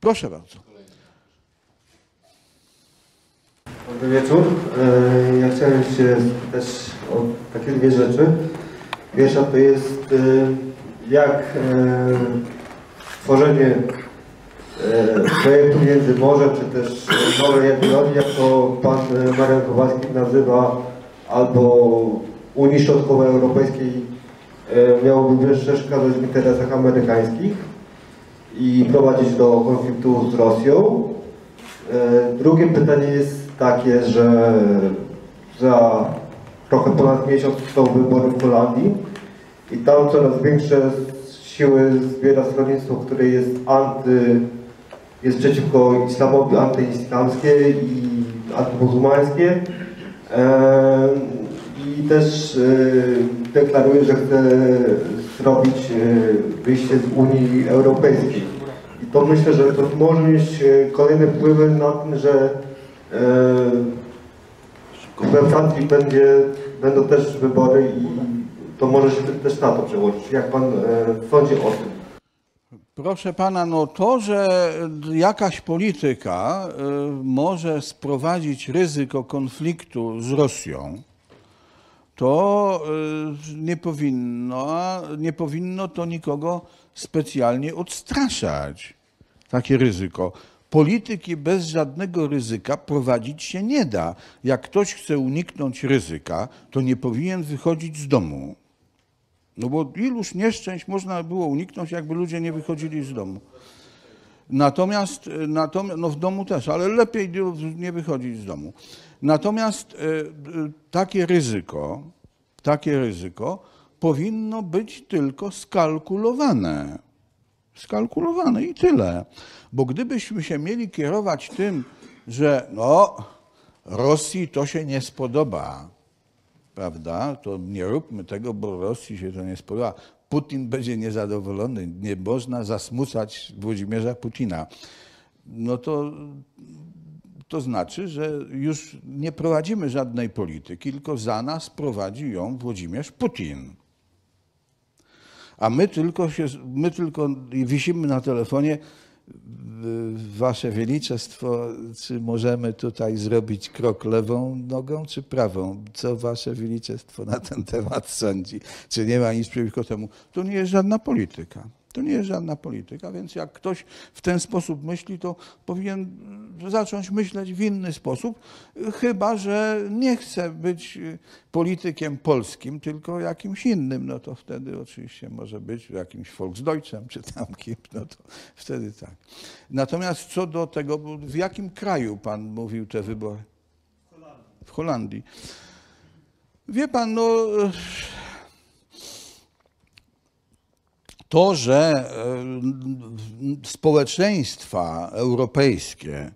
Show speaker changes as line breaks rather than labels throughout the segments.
Proszę bardzo.
Dobry wieczór. E, Ja chciałem się spytać o takie dwie rzeczy. Pierwsza to jest e, jak e, tworzenie projektu między morzem, czy też nowej Jagiellonii, jak to pan Marian Kowalski nazywa, albo Unii Środkowoeuropejskiej miałoby przeszkadzać w interesach amerykańskich i prowadzić do konfliktu z Rosją. E, Drugie pytanie jest takie, że za trochę ponad miesiąc są wybory w Holandii i tam coraz większe siły zbiera stronnictwo, które jest anty, jest przeciwko islamowi, antyislamskie i antymuzułmańskie. E, I też e, deklaruje, że chce zrobić e, wyjście z Unii Europejskiej. I to myślę, że to może mieć e, kolejne wpływy na tym, że we Francji będzie, będą też wybory i to może się też na to przełożyć. Jak pan sądzi o tym?
Proszę pana, no to, że jakaś polityka może sprowadzić ryzyko konfliktu z Rosją, to y, nie powinno, nie powinno to nikogo specjalnie odstraszać. Takie ryzyko. Polityki bez żadnego ryzyka prowadzić się nie da. Jak ktoś chce uniknąć ryzyka, to nie powinien wychodzić z domu. No bo iluż nieszczęść można było uniknąć, jakby ludzie nie wychodzili z domu. Natomiast, e, natomiast no w domu też, ale lepiej nie wychodzić z domu. Natomiast e, takie ryzyko, takie ryzyko powinno być tylko skalkulowane. Skalkulowane i tyle. Bo gdybyśmy się mieli kierować tym, że no, Rosji to się nie spodoba, prawda, to nie róbmy tego, bo Rosji się to nie spodoba. Putin będzie niezadowolony. Nie można zasmucać Włodzimierza Putina. No to, to znaczy, że już nie prowadzimy żadnej polityki, tylko za nas prowadzi ją Włodzimierz Putin. A my tylko, się, my tylko wisimy na telefonie, Wasze Wieliczestwo, czy możemy tutaj zrobić krok lewą nogą, czy prawą? Co Wasze Wieliczestwo na ten temat sądzi? Czy nie ma nic przeciwko temu? To nie jest żadna polityka. To nie jest żadna polityka, więc jak ktoś w ten sposób myśli, to powinien zacząć myśleć w inny sposób, chyba że nie chce być politykiem polskim, tylko jakimś innym, no to wtedy oczywiście może być jakimś Volksdeutschem czy tam kim, no to wtedy tak. Natomiast co do tego, w jakim kraju pan mówił te wybory? W Holandii. Wie pan, no to, że e, społeczeństwa europejskie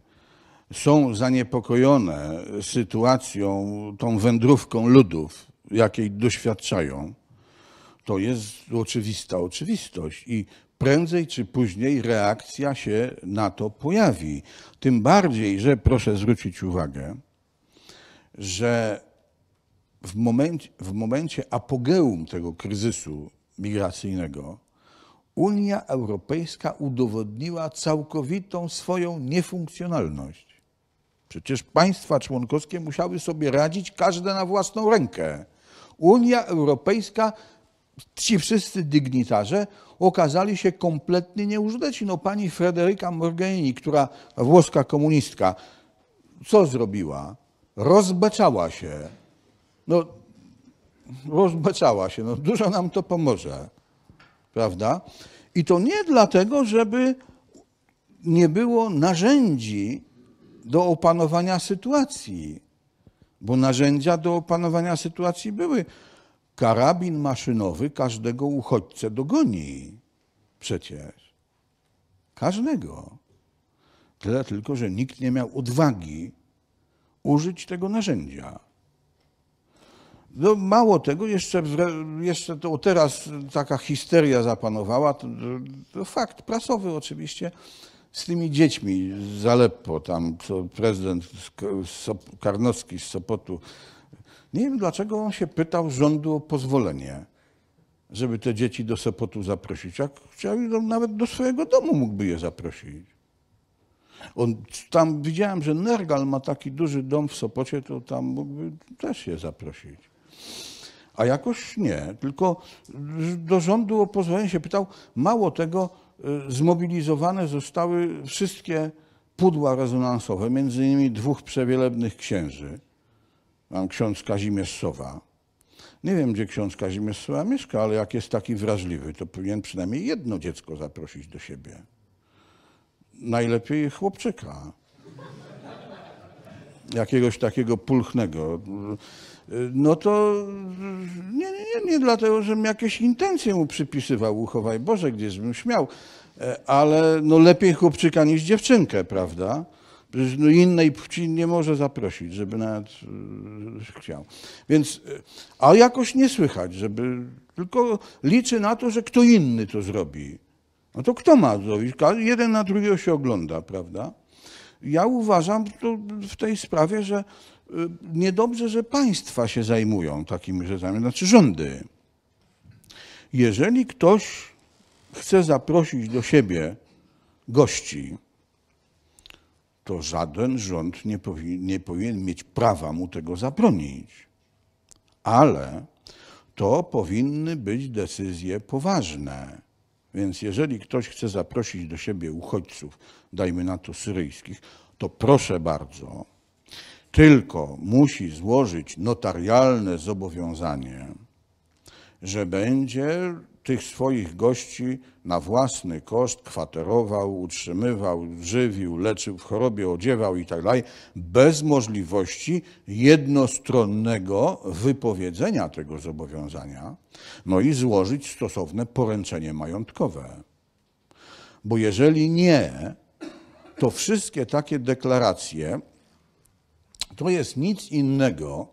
są zaniepokojone sytuacją, tą wędrówką ludów, jakiej doświadczają, to jest oczywista oczywistość i prędzej czy później reakcja się na to pojawi. Tym bardziej, że proszę zwrócić uwagę, że w momencie, w momencie apogeum tego kryzysu migracyjnego Unia Europejska udowodniła całkowitą swoją niefunkcjonalność. Przecież państwa członkowskie musiały sobie radzić każde na własną rękę. Unia Europejska, ci wszyscy dygnitarze okazali się kompletnie nieużyteczni. No pani Frederica Morgherini, która włoska komunistka, co zrobiła? Rozbeczała się. No, rozbeczała się. No, dużo nam to pomoże. Prawda? I to nie dlatego, żeby nie było narzędzi do opanowania sytuacji, bo narzędzia do opanowania sytuacji były. Karabin maszynowy każdego uchodźcę dogoni. Przecież. Każdego. Tyle tylko, że nikt nie miał odwagi użyć tego narzędzia. No mało tego, jeszcze, jeszcze to teraz taka histeria zapanowała, to, to fakt prasowy oczywiście, z tymi dziećmi z Aleppo, tam prezydent Karnowski z Sopotu, nie wiem dlaczego on się pytał rządu o pozwolenie, żeby te dzieci do Sopotu zaprosić. Jak chciał, nawet do swojego domu mógłby je zaprosić. On, tam widziałem, że Nergal ma taki duży dom w Sopocie, to tam mógłby też je zaprosić. A jakoś nie, tylko do rządu o pozwolenie się pytał. Mało tego, y, zmobilizowane zostały wszystkie pudła rezonansowe, między innymi dwóch przewielebnych księży. Mam ksiądz Kazimierz Sowa. Nie wiem, gdzie ksiądz Kazimierz Sowa mieszka, ale jak jest taki wrażliwy, to powinien przynajmniej jedno dziecko zaprosić do siebie. Najlepiej chłopczyka. Jakiegoś takiego pulchnego. No to nie, nie, nie dlatego, żebym jakieś intencje mu przypisywał, uchowaj Boże, gdzieś bym śmiał, E, ale no lepiej chłopczyka niż dziewczynkę, prawda? Przecież no innej płci nie może zaprosić, żeby nawet e, chciał. Więc, e, a jakoś nie słychać, żeby, tylko liczy na to, że kto inny to zrobi. No to kto ma zrobić? Jeden na drugiego się ogląda, prawda? Ja uważam w tej sprawie, że niedobrze, że państwa się zajmują takimi rzeczami, znaczy rządy. Jeżeli ktoś chce zaprosić do siebie gości, to żaden rząd nie, powi nie powinien mieć prawa mu tego zabronić. Ale to powinny być decyzje poważne. Więc jeżeli ktoś chce zaprosić do siebie uchodźców, dajmy na to syryjskich, to proszę bardzo, tylko musi złożyć notarialne zobowiązanie, że będzie tych swoich gości na własny koszt kwaterował, utrzymywał, żywił, leczył w chorobie, odziewał i tak bez możliwości jednostronnego wypowiedzenia tego zobowiązania, no i złożyć stosowne poręczenie majątkowe. Bo jeżeli nie, to wszystkie takie deklaracje to jest nic innego,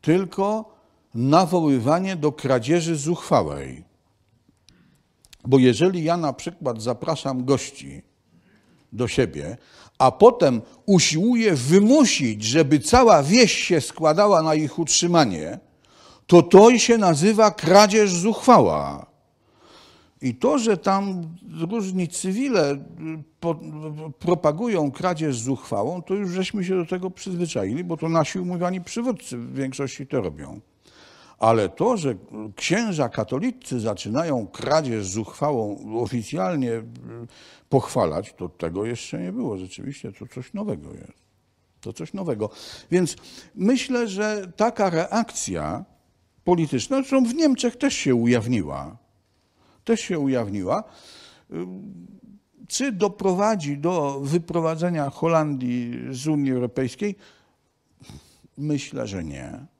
tylko nawoływanie do kradzieży zuchwałej. Bo jeżeli ja na przykład zapraszam gości do siebie, a potem usiłuję wymusić, żeby cała wieś się składała na ich utrzymanie, to to się nazywa kradzież zuchwała. I to, że tam różni cywile po, propagują kradzież zuchwałą, to już żeśmy się do tego przyzwyczaili, bo to nasi umówiani przywódcy w większości to robią. Ale to, że księża katolicy zaczynają kradzież zuchwałą oficjalnie y, pochwalać, to tego jeszcze nie było. Rzeczywiście to coś nowego jest. To coś nowego. Więc myślę, że taka reakcja polityczna, zresztą w Niemczech też się ujawniła, też się ujawniła, y, czy doprowadzi do wyprowadzenia Holandii z Unii Europejskiej? Myślę, że nie.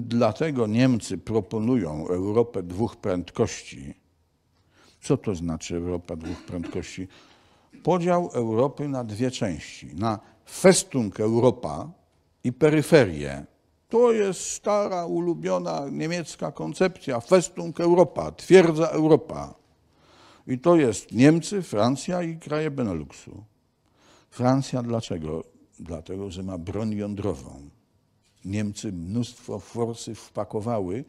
Dlatego Niemcy proponują Europę dwóch prędkości. Co to znaczy Europa dwóch prędkości? Podział Europy na dwie części. Na Festung Europa i peryferię. To jest stara, ulubiona niemiecka koncepcja. Festung Europa, twierdza Europa. I to jest Niemcy, Francja i kraje Beneluxu. Francja dlaczego? Dlatego, że ma broń jądrową. Niemcy mnóstwo forsy wpakowały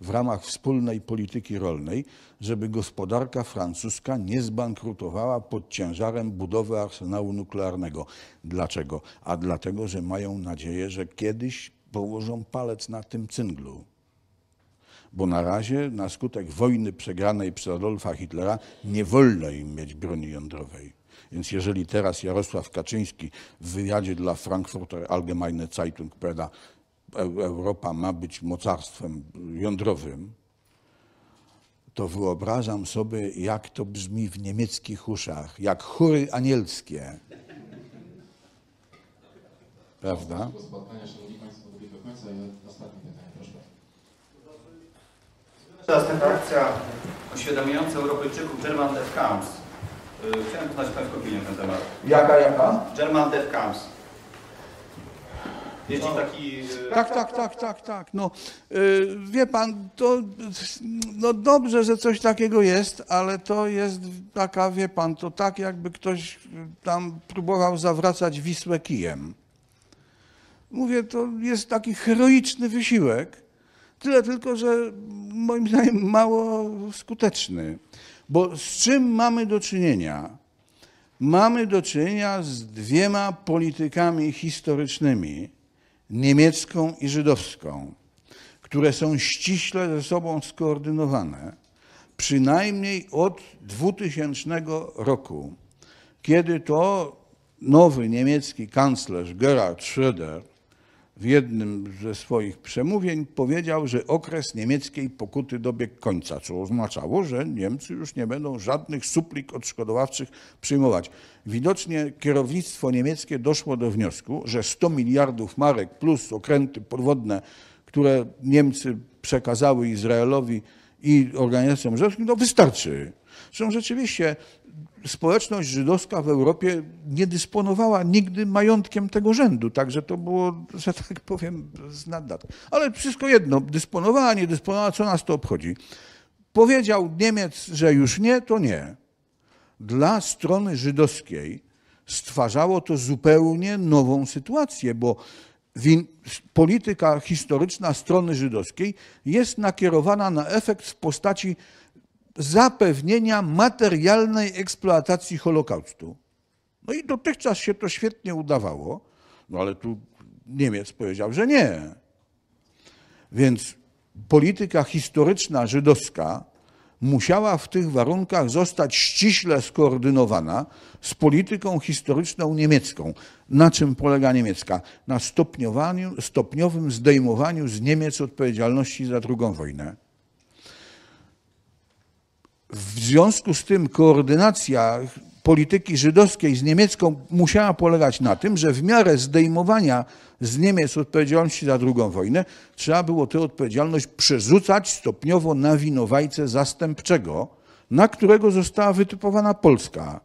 w ramach wspólnej polityki rolnej, żeby gospodarka francuska nie zbankrutowała pod ciężarem budowy arsenału nuklearnego. Dlaczego? A dlatego, że mają nadzieję, że kiedyś położą palec na tym cynglu. Bo na razie, na skutek wojny przegranej przez Adolfa Hitlera, nie wolno im mieć broni jądrowej. Więc jeżeli teraz Jarosław Kaczyński w wywiadzie dla Frankfurter Allgemeine Zeitung powiada, Europa ma być mocarstwem jądrowym, to wyobrażam sobie, jak to brzmi w niemieckich uszach, jak chóry anielskie. Prawda?
Teraz taka akcja oświadamiająca Europejczyków German Death Camps. Y, chciałem poznać Państwa opinię na ten temat.
Jaka, jaka?
German Death Camps. Jeździ taki... y,
Tak, tak, tak, tak, tak. No, y, wie pan, to no dobrze, że coś takiego jest, ale to jest taka, wie pan, to tak jakby ktoś tam próbował zawracać Wisłę kijem. Mówię, to jest taki heroiczny wysiłek, tyle tylko, że moim zdaniem mało skuteczny. Bo z czym mamy do czynienia? mamy do czynienia z dwiema politykami historycznymi, niemiecką i żydowską, które są ściśle ze sobą skoordynowane, przynajmniej od 2000 roku, kiedy to nowy niemiecki kanclerz Gerhard Schröder w jednym ze swoich przemówień powiedział, że okres niemieckiej pokuty dobiegł końca, co oznaczało, że Niemcy już nie będą żadnych suplik odszkodowawczych przyjmować. Widocznie kierownictwo niemieckie doszło do wniosku, że 100 miliardów marek plus okręty podwodne, które Niemcy przekazały Izraelowi i organizacjom żydowskim, to wystarczy. Zresztą rzeczywiście społeczność żydowska w Europie nie dysponowała nigdy majątkiem tego rzędu, także to było, że tak powiem, z naddat. Ale wszystko jedno, dysponowała, nie dysponowała, co nas to obchodzi. Powiedział Niemiec, że już nie, to nie. Dla strony żydowskiej stwarzało to zupełnie nową sytuację, bo polityka historyczna strony żydowskiej jest nakierowana na efekt w postaci zapewnienia materialnej eksploatacji Holokaustu. No i dotychczas się to świetnie udawało, no ale tu Niemiec powiedział, że nie. Więc polityka historyczna żydowska musiała w tych warunkach zostać ściśle skoordynowana z polityką historyczną niemiecką. Na czym polega niemiecka? Na stopniowym zdejmowaniu z Niemiec odpowiedzialności za II wojnę. W związku z tym koordynacja polityki żydowskiej z niemiecką musiała polegać na tym, że w miarę zdejmowania z Niemiec odpowiedzialności za II wojnę trzeba było tę odpowiedzialność przerzucać stopniowo na winowajcę zastępczego, na którego została wytypowana Polska.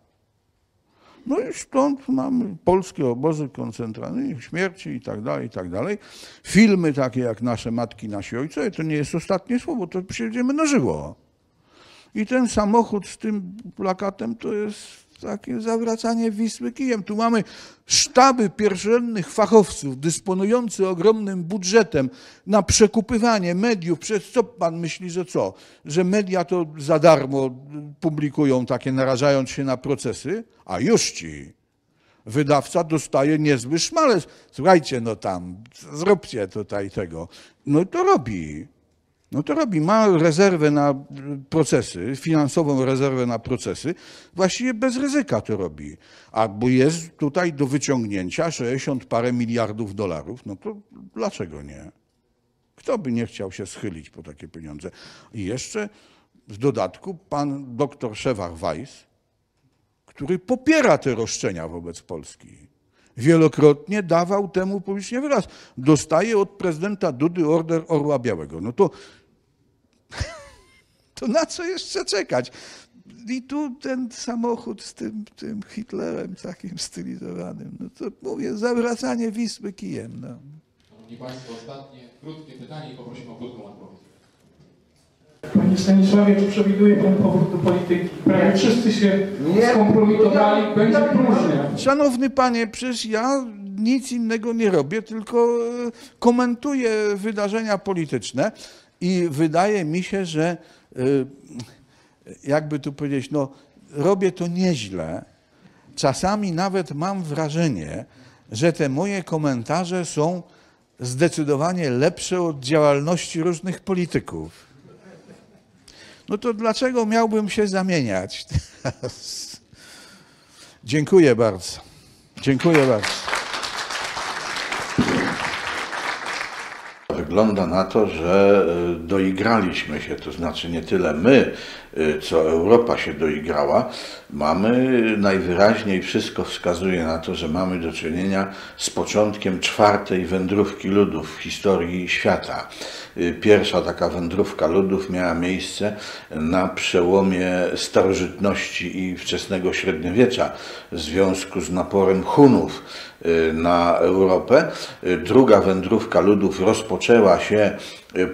No i stąd mamy polskie obozy koncentracyjne, śmierci i tak dalej, i tak dalej. Filmy takie jak Nasze Matki, Nasi Ojcowie, to nie jest ostatnie słowo, to się będzie mnożyło. I ten samochód z tym plakatem to jest takie zawracanie Wisły kijem. Tu mamy sztaby pierwszorzędnych fachowców dysponujący ogromnym budżetem na przekupywanie mediów. Przez co pan myśli, że co? Że media to za darmo publikują takie, narażając się na procesy? A już ci. Wydawca dostaje niezły szmalec. Słuchajcie, no tam, zróbcie tutaj tego. No to robi. No to robi, ma rezerwę na procesy, finansową rezerwę na procesy, właściwie bez ryzyka to robi. Albo jest tutaj do wyciągnięcia 60 parę miliardów dolarów, no to dlaczego nie? Kto by nie chciał się schylić po takie pieniądze? I jeszcze w dodatku pan doktor Szewach Weiss, który popiera te roszczenia wobec Polski. Wielokrotnie dawał temu publicznie wyraz. Dostaje od prezydenta Dudy order Orła Białego. No to to na co jeszcze czekać? I tu ten samochód z tym, tym Hitlerem takim stylizowanym, no to mówię, zawracanie Wisły kijem. No.
Szanowni Państwo, ostatnie krótkie pytanie i poprosimy o krótką odpowiedź.
Panie Stanisławie, czy przewiduje Pan powrót do polityki? Prawie wszyscy się skompromitowali, będzie próżnia.
Szanowny Panie, przecież ja nic innego nie robię, tylko e, komentuję wydarzenia polityczne. I wydaje mi się, że y, jakby tu powiedzieć, no robię to nieźle. Czasami nawet mam wrażenie, że te moje komentarze są zdecydowanie lepsze od działalności różnych polityków. No to dlaczego miałbym się zamieniać? Dziękuję bardzo. Dziękuję bardzo.
Wygląda na to, że e, doigraliśmy się, to znaczy nie tyle my, e, co Europa się doigrała. Mamy najwyraźniej, wszystko wskazuje na to, że mamy do czynienia z początkiem czwartej wędrówki ludów w historii świata. E, pierwsza taka wędrówka ludów miała miejsce na przełomie starożytności i wczesnego średniowiecza w związku z naporem Hunów na Europę. Druga wędrówka ludów rozpoczęła się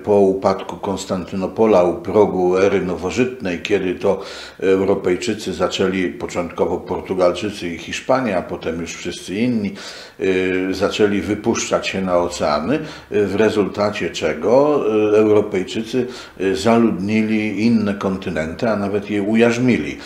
po upadku Konstantynopola u progu ery nowożytnej, kiedy to Europejczycy zaczęli, początkowo Portugalczycy i Hiszpania, a potem już wszyscy inni, zaczęli wypuszczać się na oceany, w rezultacie czego Europejczycy zaludnili inne kontynenty, a nawet je ujarzmili.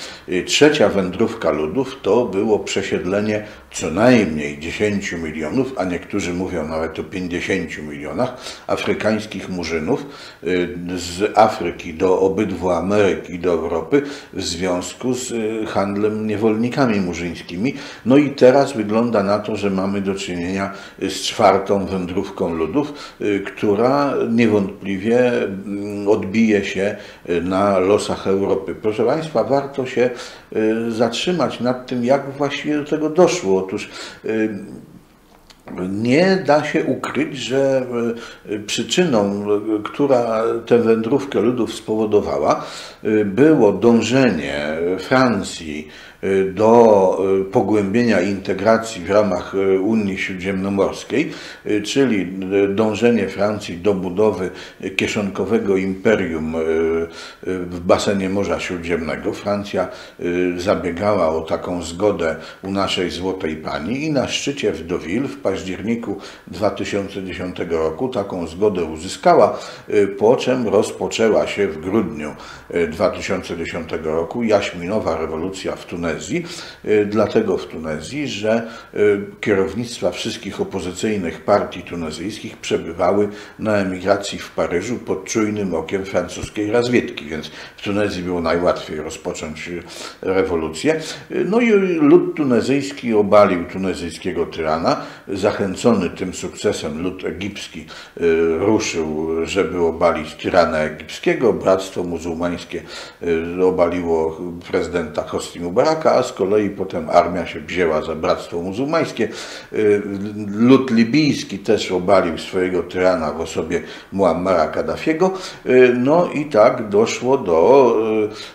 Trzecia wędrówka ludów to było przesiedlenie co najmniej 10 milionów, a niektórzy mówią nawet o 50 milionach afrykańskich murzynów y, z Afryki do obydwu Ameryk i do Europy w związku z y, handlem niewolnikami murzyńskimi. No i teraz wygląda na to, że mamy do czynienia z czwartą wędrówką ludów, y, która niewątpliwie mm, odbije się na losach Europy. Proszę Państwa, warto się zatrzymać nad tym, jak właściwie do tego doszło. Otóż nie da się ukryć, że przyczyną, która tę wędrówkę ludów spowodowała, było dążenie Francji do pogłębienia integracji w ramach Unii Śródziemnomorskiej, czyli dążenie Francji do budowy kieszonkowego imperium w basenie Morza Śródziemnego. Francja zabiegała o taką zgodę u naszej Złotej Pani i na szczycie w Deauville w październiku 2010 roku taką zgodę uzyskała, po czym rozpoczęła się w grudniu 2010 roku jaśminowa rewolucja w Tunezji Tunezji, y, dlatego w Tunezji, że y, kierownictwa wszystkich opozycyjnych partii tunezyjskich przebywały na emigracji w Paryżu pod czujnym okiem francuskiej razwiedki, więc w Tunezji było najłatwiej rozpocząć y, rewolucję. No i lud tunezyjski obalił tunezyjskiego tyrana. Zachęcony tym sukcesem lud egipski ruszył, żeby obalić tyrana egipskiego. Bractwo muzułmańskie obaliło prezydenta Hosni Mubaraka, a z kolei potem armia się wzięła za bractwo muzułmańskie. Y, lud libijski też obalił swojego tyrana w osobie Muammara Kaddafiego. Y, no i tak doszło do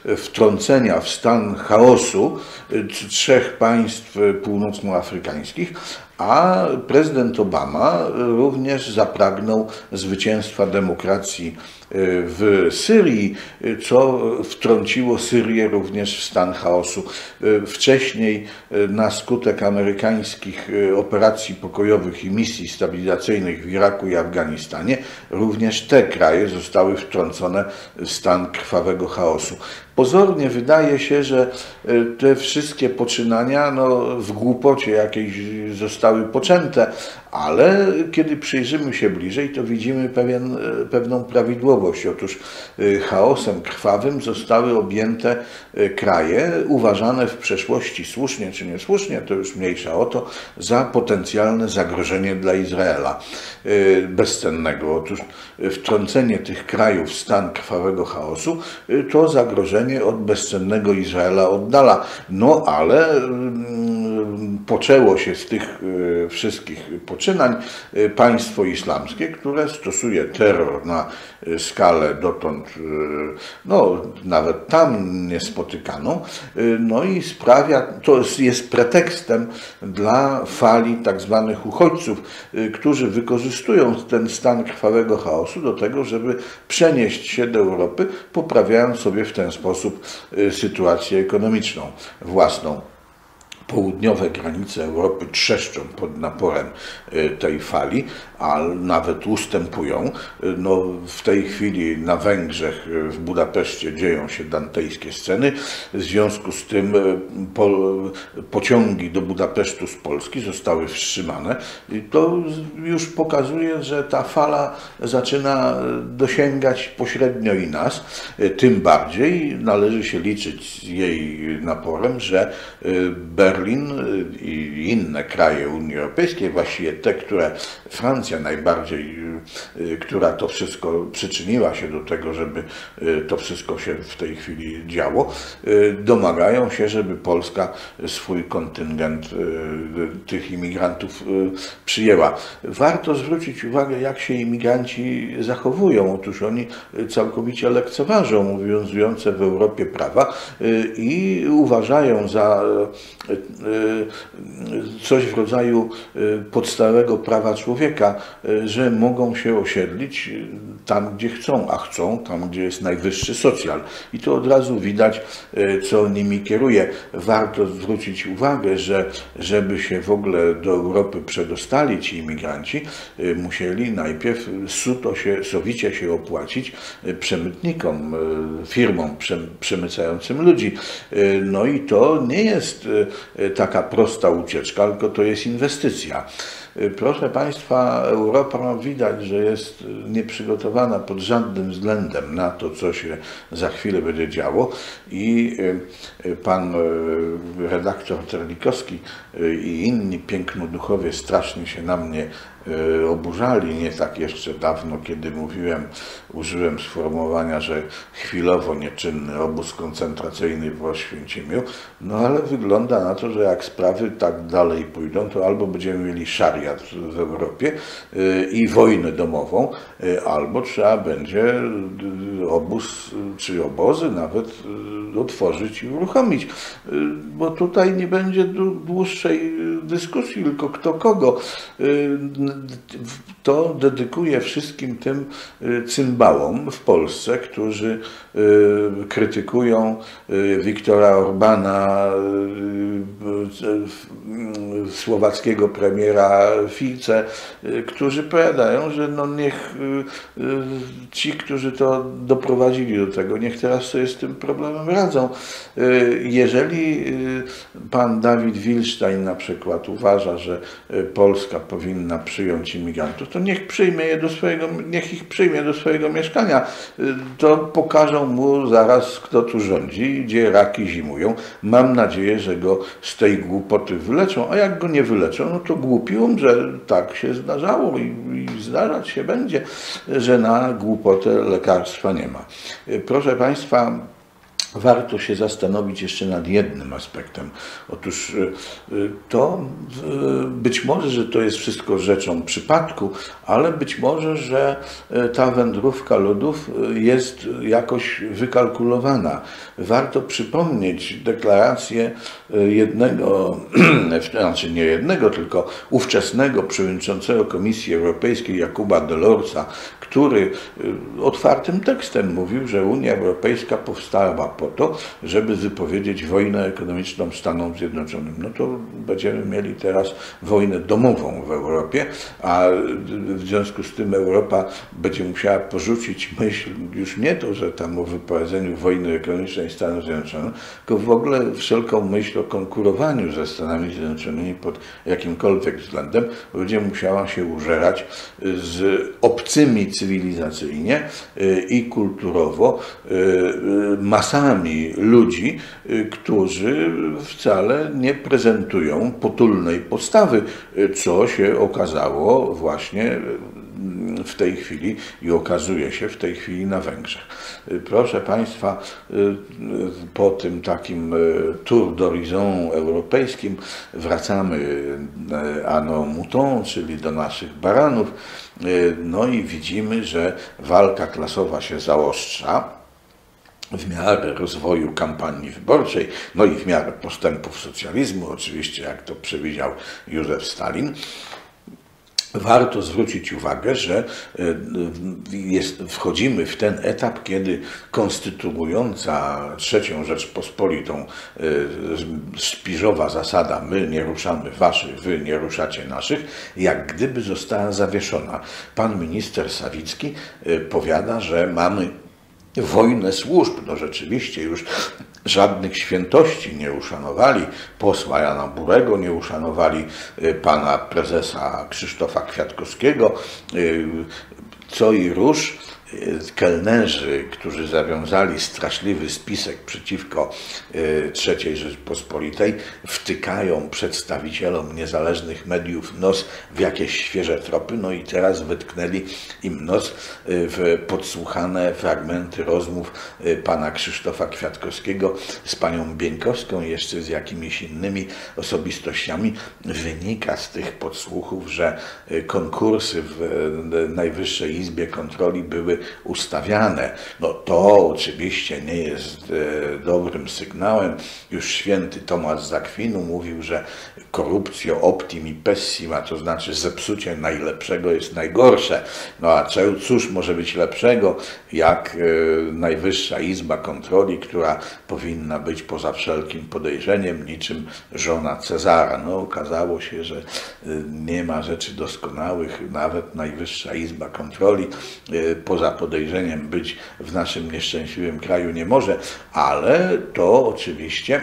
y, wtrącenia w stan chaosu trzech państw północnoafrykańskich, a prezydent Obama również zapragnął zwycięstwa demokracji w Syrii, co wtrąciło Syrię również w stan chaosu. Wcześniej na skutek amerykańskich operacji pokojowych i misji stabilizacyjnych w Iraku i Afganistanie również te kraje zostały wtrącone w stan krwawego chaosu. Pozornie wydaje się, że te wszystkie poczynania no, w głupocie jakiejś zostały poczęte, ale kiedy przyjrzymy się bliżej, to widzimy pewien, pewną prawidłowość. Otóż y, chaosem krwawym zostały objęte y, kraje uważane w przeszłości słusznie czy niesłusznie, to już mniejsza o to, za potencjalne zagrożenie dla Izraela bezcennego. Otóż wtrącenie tych krajów w stan krwawego chaosu to zagrożenie od bezcennego Izraela oddala. No ale mm, poczęło się z tych wszystkich poczynań y, państwo islamskie, które stosuje terror na y, skalę dotąd, no nawet tam niespotykaną, no i sprawia, to jest pretekstem dla fali tak zwanych uchodźców, którzy wykorzystują ten stan krwawego chaosu do tego, żeby przenieść się do Europy, poprawiając sobie w ten sposób sytuację ekonomiczną własną południowe granice Europy trzeszczą pod naporem y, tej fali, a nawet ustępują. Y, no, w tej chwili na Węgrzech, y, w Budapeszcie dzieją się dantejskie sceny. W związku z tym po, pociągi do Budapesztu z Polski zostały wstrzymane. I to już pokazuje, że ta fala zaczyna dosięgać pośrednio i nas. Tym bardziej należy się liczyć z jej naporem, że Berlin Berlin i inne kraje Unii Europejskiej, właściwie te, które Francja najbardziej, y, która to wszystko przyczyniła się do tego, żeby y, to wszystko się w tej chwili działo, y, domagają się, żeby Polska swój kontyngent tych imigrantów przyjęła. Warto zwrócić uwagę, jak się imigranci zachowują. Otóż oni całkowicie lekceważą obowiązujące w Europie prawa i uważają za coś w rodzaju podstawowego prawa człowieka, że mogą się osiedlić tam, gdzie chcą, a chcą tam, gdzie jest najwyższy socjal. I to od razu widać, co nimi kieruje. Warto zwrócić uwagę, że żeby się w ogóle do Europy przedostali ci imigranci, musieli najpierw suto się, sowicie się opłacić przemytnikom, firmom przemycającym ludzi. No i to nie jest taka prosta ucieczka, tylko to jest inwestycja. Proszę Państwa, Europa widać, że jest nieprzygotowana pod żadnym względem na to, co się za chwilę będzie działo i pan redaktor Terlikowski i inni pięknoduchowie strasznie się na mnie oburzali, nie tak jeszcze dawno, kiedy mówiłem, użyłem sformułowania, że chwilowo nieczynny obóz koncentracyjny w Oświęcimiu, no ale wygląda na to, że jak sprawy tak dalej pójdą, to albo będziemy mieli szariat w Europie i wojnę domową, albo trzeba będzie obóz czy obozy nawet otworzyć i uruchomić, bo tutaj nie będzie dłuższej dyskusji, tylko kto kogo to dedykuję wszystkim tym cymbałom w Polsce, którzy krytykują Wiktora Orbana, słowackiego premiera Fice, którzy powiadają, że no niech ci, którzy to doprowadzili do tego, niech teraz sobie z tym problemem radzą. Jeżeli pan Dawid Wilstein na przykład uważa, że Polska powinna przyjąć imigrantów, to niech przyjmie je do swojego, niech ich przyjmie do swojego mieszkania. To pokażą mu zaraz, kto tu rządzi, gdzie raki zimują. Mam nadzieję, że go z tej głupoty wyleczą, a jak go nie wyleczą, no to głupi umrze. Tak się zdarzało i, i zdarzać się będzie, że na głupotę lekarstwa nie ma. Proszę Państwa, warto się zastanowić jeszcze nad jednym aspektem. Otóż to być może, że to jest wszystko rzeczą przypadku, ale być może, że ta wędrówka lodów jest jakoś wykalkulowana. Warto przypomnieć deklarację jednego, znaczy nie jednego, tylko ówczesnego przewodniczącego Komisji Europejskiej Jakuba Delorsa, który otwartym tekstem mówił, że Unia Europejska powstała po to, żeby wypowiedzieć wojnę ekonomiczną Stanom Zjednoczonym. No to będziemy mieli teraz wojnę domową w Europie, a w związku z tym Europa będzie musiała porzucić myśl już nie to, że tam o wypowiedzeniu wojny ekonomicznej Stanów Zjednoczonych, tylko w ogóle wszelką myśl o konkurowaniu ze Stanami Zjednoczonymi pod jakimkolwiek względem, będzie musiała się użerać z obcymi cywilizacyjnie i kulturowo masami ludzi, którzy wcale nie prezentują potulnej postawy, co się okazało właśnie w tej chwili i okazuje się w tej chwili na Węgrzech. Proszę Państwa, po tym takim tour d'horizon europejskim wracamy a nos mouton, czyli do naszych baranów. No i widzimy, że walka klasowa się zaostrza w miarę rozwoju kampanii wyborczej, no i w miarę postępów socjalizmu, oczywiście jak to przewidział Józef Stalin. Warto zwrócić uwagę, że jest, wchodzimy w ten etap, kiedy konstytuująca trzecią Rzeczpospolitą szpiżowa zasada my nie ruszamy waszych, wy nie ruszacie naszych, jak gdyby została zawieszona. Pan minister Sawicki powiada, że mamy wojnę służb. No rzeczywiście już żadnych świętości nie uszanowali posła Jana Burego, nie uszanowali pana prezesa Krzysztofa Kwiatkowskiego, co i róż kelnerzy, którzy zawiązali straszliwy spisek przeciwko III Rzeczpospolitej, wtykają przedstawicielom niezależnych mediów nos w jakieś świeże tropy, no i teraz wytknęli im nos w podsłuchane fragmenty rozmów pana Krzysztofa Kwiatkowskiego z panią Bieńkowską, jeszcze z jakimiś innymi osobistościami. Wynika z tych podsłuchów, że konkursy w Najwyższej Izbie Kontroli były ustawiane. No to oczywiście nie jest e, dobrym sygnałem. Już święty Tomasz z Akwinu mówił, że korupcjo optimi pessima, to znaczy zepsucie najlepszego jest najgorsze. No a cóż może być lepszego, jak e, Najwyższa Izba Kontroli, która powinna być poza wszelkim podejrzeniem, niczym żona Cezara. No okazało się, że e, nie ma rzeczy doskonałych, nawet Najwyższa Izba Kontroli e, poza podejrzeniem być w naszym nieszczęśliwym kraju nie może, ale to oczywiście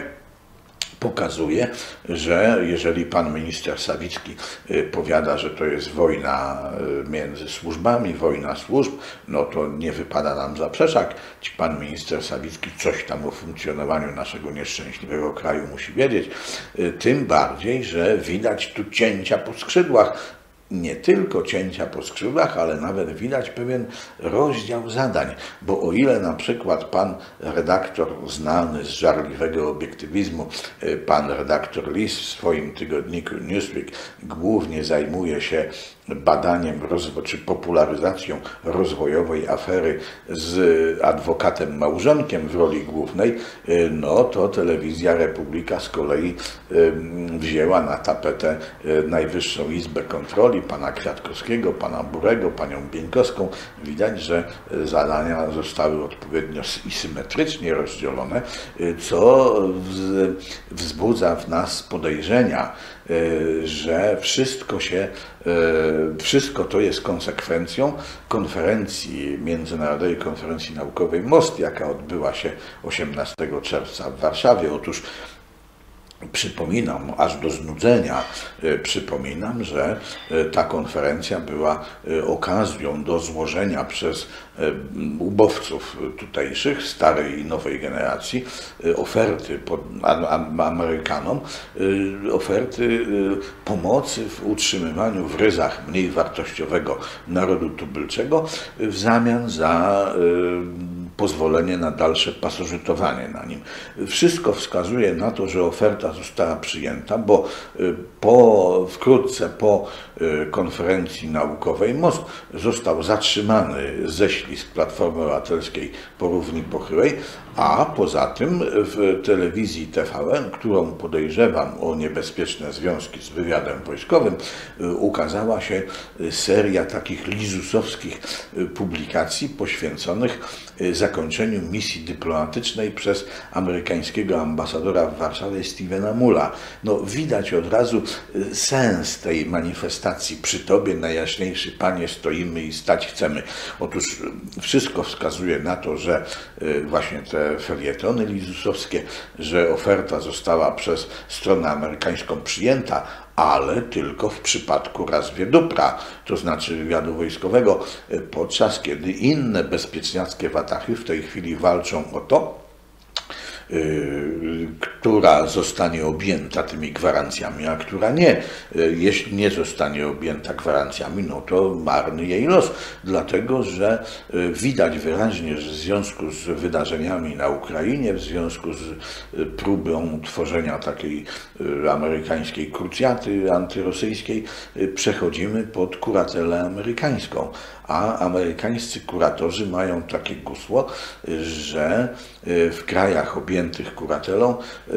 pokazuje, że jeżeli pan minister Sawicki y, powiada, że to jest wojna y, między służbami, wojna służb, no to nie wypada nam zaprzeczać. Ci pan minister Sawicki coś tam o funkcjonowaniu naszego nieszczęśliwego kraju musi wiedzieć. Y, Tym bardziej, że widać tu cięcia po skrzydłach nie tylko cięcia po skrzydłach, ale nawet widać pewien rozdział zadań, bo o ile na przykład pan redaktor znany z żarliwego obiektywizmu, y, pan redaktor Lis w swoim tygodniku Newsweek głównie zajmuje się badaniem czy popularyzacją rozwojowej afery z adwokatem małżonkiem w roli głównej, y, no to telewizja Republika z kolei y, wzięła na tapetę y, Najwyższą Izbę Kontroli, pana Kwiatkowskiego, pana Burego, panią Bieńkowską. Widać, że zadania zostały odpowiednio i symetrycznie rozdzielone, co wz- wzbudza w nas podejrzenia, że wszystko się, y, wszystko to jest konsekwencją konferencji, Międzynarodowej Konferencji Naukowej MOST, jaka odbyła się 18 czerwca w Warszawie. Otóż Przypominam, aż do znudzenia, e, przypominam, że e, ta konferencja była e, okazją do złożenia przez ubowców tutejszych, starej i nowej generacji, oferty Amerykanom, oferty pomocy w utrzymywaniu w ryzach mniej wartościowego narodu tubylczego w zamian za pozwolenie na dalsze pasożytowanie na nim. Wszystko wskazuje na to, że oferta została przyjęta, bo y, po, wkrótce po y, konferencji naukowej MOST został zatrzymany ześlizg Platformy Obywatelskiej po równi pochyłej, a poza tym w telewizji TVN, którą podejrzewam o niebezpieczne związki z wywiadem wojskowym, y, ukazała się seria takich lizusowskich publikacji poświęconych y, zakończeniu misji dyplomatycznej przez amerykańskiego ambasadora w Warszawie Stevena Mulla. No, widać od razu y, sens tej manifestacji. Przy Tobie, najjaśniejszy Panie, stoimy i stać chcemy. Otóż y, wszystko wskazuje na to, że y, właśnie te felietony lizusowskie, że oferta została przez stronę amerykańską przyjęta, ale tylko w przypadku Razwiedupra, to znaczy wywiadu wojskowego, y, podczas kiedy inne bezpieczniackie watachy w tej chwili walczą o to, która zostanie objęta tymi gwarancjami, a która nie. Y, Jeśli nie zostanie objęta gwarancjami, no to marny jej los, dlatego że y, widać wyraźnie, że w związku z wydarzeniami na Ukrainie, w związku z y, próbą tworzenia takiej y, amerykańskiej krucjaty antyrosyjskiej, y, przechodzimy pod kuratelę amerykańską a amerykańscy kuratorzy mają takie gusło, że y, w krajach objętych kuratelą y,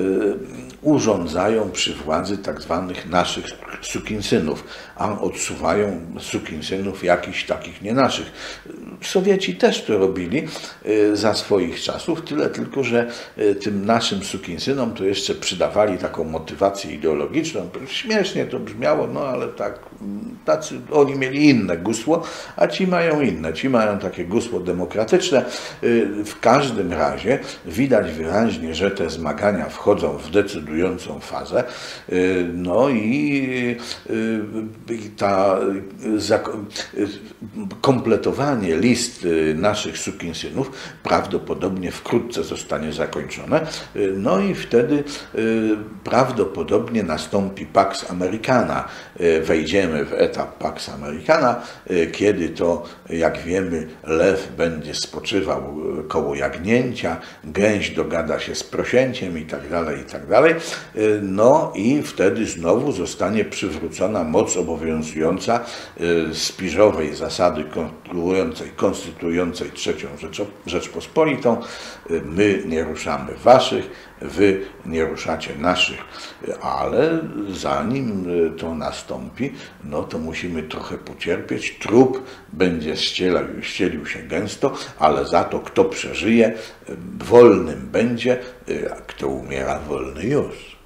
urządzają przy władzy tak zwanych naszych sukinsynów, a odsuwają sukinsynów jakichś takich nie naszych. Sowieci też to robili y, za swoich czasów, tyle tylko, że tym naszym sukinsynom to jeszcze przydawali taką motywację ideologiczną. Śmiesznie to brzmiało, no ale tak, mm, tacy, oni mieli inne gusło, a ci mają inne, ci mają takie gusło demokratyczne. Y, W każdym razie widać wyraźnie, że te zmagania wchodzą w decydującą fazę, y, no i y, ta kompletowanie list naszych sukinsynów prawdopodobnie wkrótce zostanie zakończone, no i wtedy prawdopodobnie nastąpi Pax Americana. Wejdziemy w etap Pax Americana, kiedy to to jak wiemy lew będzie spoczywał e, koło jagnięcia, gęś dogada się z prosięciem i tak dalej, i tak dalej. E, No i wtedy znowu zostanie przywrócona moc obowiązująca e, spiżowej zasady konstytuującej, konstytuującej trzecią Rzeczpospolitą. My nie ruszamy waszych, wy nie ruszacie naszych, ale zanim e, to nastąpi, no to musimy trochę pocierpieć. Trup będzie ścielał, ścielił się gęsto, ale za to kto przeżyje, e, wolnym będzie, e a kto umiera, wolny już.